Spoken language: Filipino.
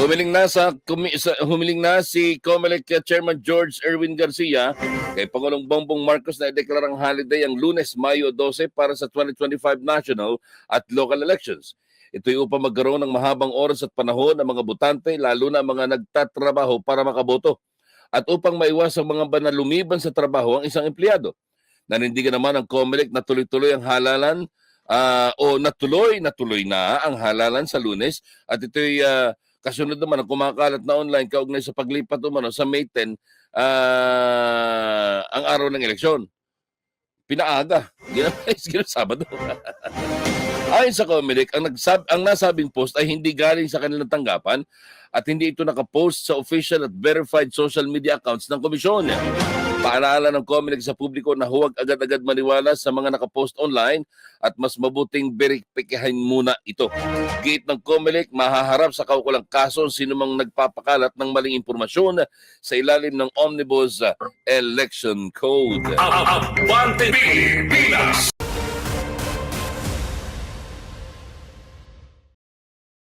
Humiling na sa, kumi, humiling na si COMELEC Chairman George Erwin Garcia kay Pangulong Bongbong Marcos na ideklarang holiday ang Lunes, Mayo 12 para sa 2025 national at local elections. Ito'y upang magkaroon ng mahabang oras at panahon ng mga botante, lalo na ang mga nagtatrabaho para makaboto. At upang maiwas ang mga banal lumiban sa trabaho ang isang empleyado. Nanindigan naman ang COMELEC na tuloy-tuloy ang halalan ah, o natuloy natuloy na ang halalan sa lunes at ito'y ah, kasunod naman ang kumakalat na online kaugnay sa paglipat umano sa May 10 ah, ang araw ng eleksyon. Pinaaga. Ginawa Sabado. Ayon sa Comelec, ang, nagsab ang nasabing post ay hindi galing sa kanilang tanggapan at hindi ito nakapost sa official at verified social media accounts ng komisyon. Paalala ng Comelec sa publiko na huwag agad-agad maniwala sa mga nakapost online at mas mabuting beripikahin muna ito. Gate ng Comelec, mahaharap sa kaukulang kaso ang sinumang nagpapakalat ng maling impormasyon sa ilalim ng Omnibus Election Code. Abante Pilipinas!